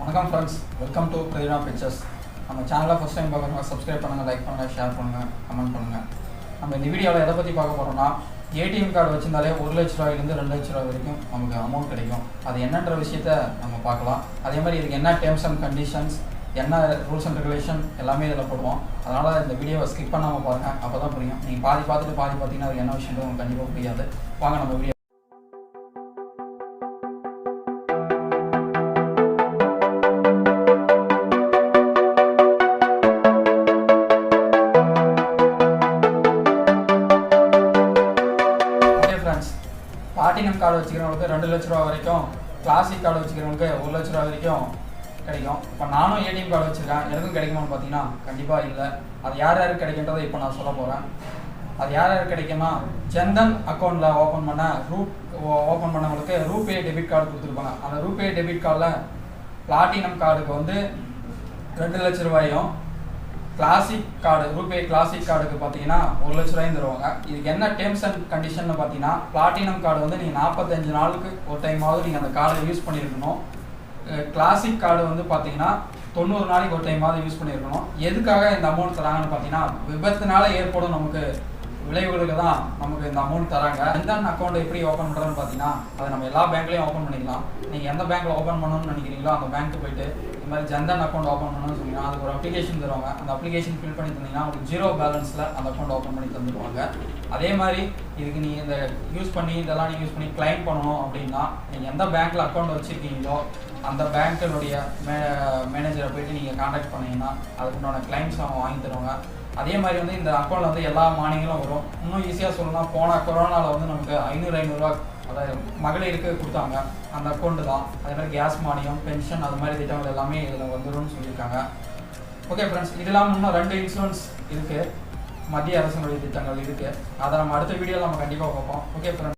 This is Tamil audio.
வணக்கம் friends welcome to Prathina pictures நம்ம சேனலை ஃபஸ்ட் டைம் பார்க்குறவங்க சப்ஸ்கிரைப் பண்ணுங்கள் லைக் பண்ணுங்கள் ஷேர் பண்ணுங்கள் கமெண்ட் பண்ணுங்கள் நம்ம இந்த வீடியோவில் எதை பற்றி பார்க்க போகிறோம்னா ஏடிஎம் கார்டு வச்சிருந்தாலே ஒரு லட்ச ரூபாயிலேருந்து ரெண்டு லட்ச ரூபா வரைக்கும் நமக்கு அமௌண்ட் கிடைக்கும். அது என்னன்ற விஷயத்த நம்ம பார்க்கலாம். அதே மாதிரி இதுக்கு என்ன டேர்ம்ஸ் அண்ட் கண்டிஷன்ஸ் என்ன ரூல்ஸ் அண்ட் ரெகுலேஷன் எல்லாமே இதில் போடுவோம். அதனால் இந்த வீடியோவை ஸ்கிப் பண்ணாமல் பாருங்கள் அப்போ தான் புரியும். நீங்கள் பாதி பார்த்துட்டு பாதி பார்த்தீங்கன்னா அது என்ன விஷயம் உங்களுக்கு கண்டிப்பாக புரியாது. வாங்க நம்ம வீடியோ பிளாட்டினம் கார்டு வச்சுக்கிறவங்களுக்கு ரெண்டு லட்ச ரூபா வரைக்கும் கிளாசிக் கார்டு வச்சுக்கிறவங்களுக்கு ஒரு லட்ச ரூபா வரைக்கும் கிடைக்கும். இப்போ நானும் ஏடிஎம் கார்டு வச்சுருக்கேன். எனக்கும் கிடைக்குமான்னு பார்த்தீங்கன்னா கண்டிப்பாக இல்லை. அது யார் யாருக்கு கிடைக்கின்றதை இப்போ நான் சொல்ல போகிறேன் அது யார் யாருக்கு கிடைக்குமா ஜன்தன் அக்கௌண்ட்டில் ஓப்பன் பண்ண ரூட் ஓப்பன் பண்ணவங்களுக்கு ரூபே டெபிட் கார்டு கொடுத்துருப்பாங்க. அந்த ரூபே டெபிட் கார்டில் பிளாட்டினம் கார்டுக்கு வந்து ரெண்டு லட்ச ரூபாயும் கிளாசிக் கார்டு ரூபே கிளாசிக் கார்டுக்கு பார்த்தீங்கன்னா ஒரு லட்ச ரூபாயும் தருவாங்க. இதுக்கு என்ன டேர்ம்ஸ் அண்ட் கண்டிஷன் பார்த்தீங்கன்னா பிளாட்டினம் கார்டு வந்து நீங்கள் நாற்பத்தஞ்சு நாளுக்கு ஒரு டைமாவது நீங்கள் அந்த கார்டை யூஸ் பண்ணியிருக்கணும் கிளாசிக் கார்டு வந்து பார்த்தீங்கன்னா தொண்ணூறு நாளைக்கு ஒரு டைமாவது யூஸ் பண்ணியிருக்கணும் எதுக்காக இந்த அமௌண்ட் தராங்கன்னு பார்த்தீங்கன்னா விபத்துனால ஏற்படும் நமக்கு விளைவுகளுக்கு தான் நமக்கு இந்த அமௌண்ட் தராங்க. எந்த அக்கௌண்ட் எப்படி ஓப்பன் பண்ணுறதுன்னு பார்த்தீங்கன்னா அதை நம்ம எல்லா பேங்க்லையும் ஓப்பன் பண்ணிக்கலாம். நீங்கள் எந்த பேங்க்கில் ஓப்பன் பண்ணணும்னு நினைக்கிறீங்களோ அந்த பேங்க்கு போயிட்டு இந்த மாதிரி ஜன்தன் அக்கௌண்ட் ஓப்பன் பண்ணணும்னு சொன்னீங்கன்னா அதுக்கு ஒரு அப்ளிகேஷன் தருவாங்க. அந்த அப்ளிகேஷன் ஃபில் பண்ணி தந்தீங்கன்னா உங்களுக்கு ஜீரோ பேலன்ஸில் அந்த அக்கௌண்ட் ஓப்பன் பண்ணி தந்துடுவாங்க அதே மாதிரி இதுக்கு நீங்கள் இந்த யூஸ் பண்ணி இதெல்லாம் நீங்கள் யூஸ் பண்ணி கிளைம் பண்ணணும் அப்படின்னா நீங்கள் எந்த பேங்க்கில் அக்கௌண்ட் வச்சுருக்கீங்களோ அந்த பேங்க்கினுடைய மே மேனேஜரை போயிட்டு நீங்கள் காண்டாக்ட் பண்ணீங்கன்னா அதுக்குண்டான கிளைம்ஸ் அவங்க வாங்கி தருவாங்க. அதே மாதிரி வந்து இந்த அக்கௌண்ட்டில் வந்து எல்லா மானியங்களும் வரும். இன்னும் ஈஸியாக சொல்லணும்னா போன கொரோனாவில் வந்து நமக்கு ஐநூறு ஐநூறுரூவா அதாவது மகளிருக்கு கொடுத்தாங்க. அந்த அக்கௌண்ட்டு தான். அதே மாதிரி கேஸ் மானியம் பென்ஷன் அது மாதிரி திட்டங்கள் எல்லாமே இதில் வந்துடும் சொல்லியிருக்காங்க. ஓகே ஃப்ரெண்ட்ஸ் இது இல்லாமல் இன்னும் ரெண்டு இன்சூரன்ஸ் இருக்குது மத்திய அரசினுடைய திட்டங்கள் இருக்குது அதை நம்ம அடுத்த வீடியோவில் நம்ம கண்டிப்பாக பார்ப்போம். Okay friends